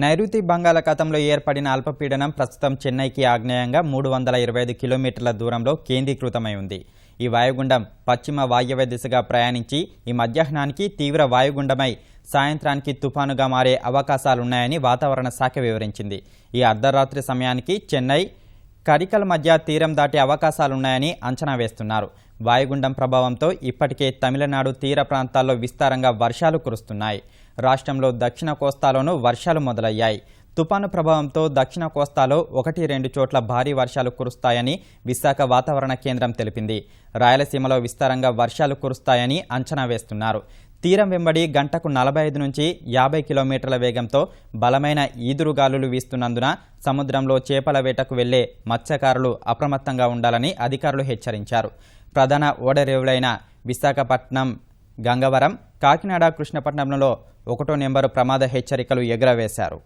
నైరుతి బంగాళాఖాతంలో ఏర్పడిన అల్పపీడనం ప్రస్తుతం చెన్నైకి ఆగ్నేయంగా మూడు వందల ఇరవై ఐదు కిలోమీటర్ల దూరంలో కేంద్రీకృతమై ఉంది. ఈ వాయుగుండం పశ్చిమ వాయువ్య దిశగా ప్రయాణించి ఈ మధ్యాహ్నానికి తీవ్ర వాయుగుండమై సాయంత్రానికి తుఫానుగా మారే అవకాశాలున్నాయని వాతావరణ శాఖ వివరించింది. ఈ అర్ధరాత్రి సమయానికి చెన్నై కరికల్ మధ్య తీరం దాటే అవకాశాలున్నాయని అంచనా వేస్తున్నారు. వాయుగుండం ప్రభావంతో ఇప్పటికే తమిళనాడు తీర ప్రాంతాల్లో విస్తారంగా వర్షాలు కురుస్తున్నాయి. రాష్ట్రంలో దక్షిణ కోస్తాలోనూ వర్షాలు మొదలయ్యాయి. తుపాను ప్రభావంతో దక్షిణ కోస్తాలో ఒకటి రెండు చోట్ల భారీ వర్షాలు కురుస్తాయని విశాఖ వాతావరణ కేంద్రం తెలిపింది. రాయలసీమలో విస్తారంగా వర్షాలు కురుస్తాయని అంచనా వేస్తున్నారు. తీరం వెంబడి గంటకు నలభై ఐదు నుంచి యాభై కిలోమీటర్ల వేగంతో బలమైన ఈదురుగాలులు వీస్తున్నందున సముద్రంలో చేపల వేటకు వెళ్ళే మత్స్యకారులు అప్రమత్తంగా ఉండాలని అధికారులు హెచ్చరించారు. ప్రధాన ఓడరేవులైన విశాఖపట్నం గంగవరం కాకినాడ కృష్ణపట్నంలో ఒకటో నెంబరు ప్రమాద హెచ్చరికలు ఎగురవేశారు.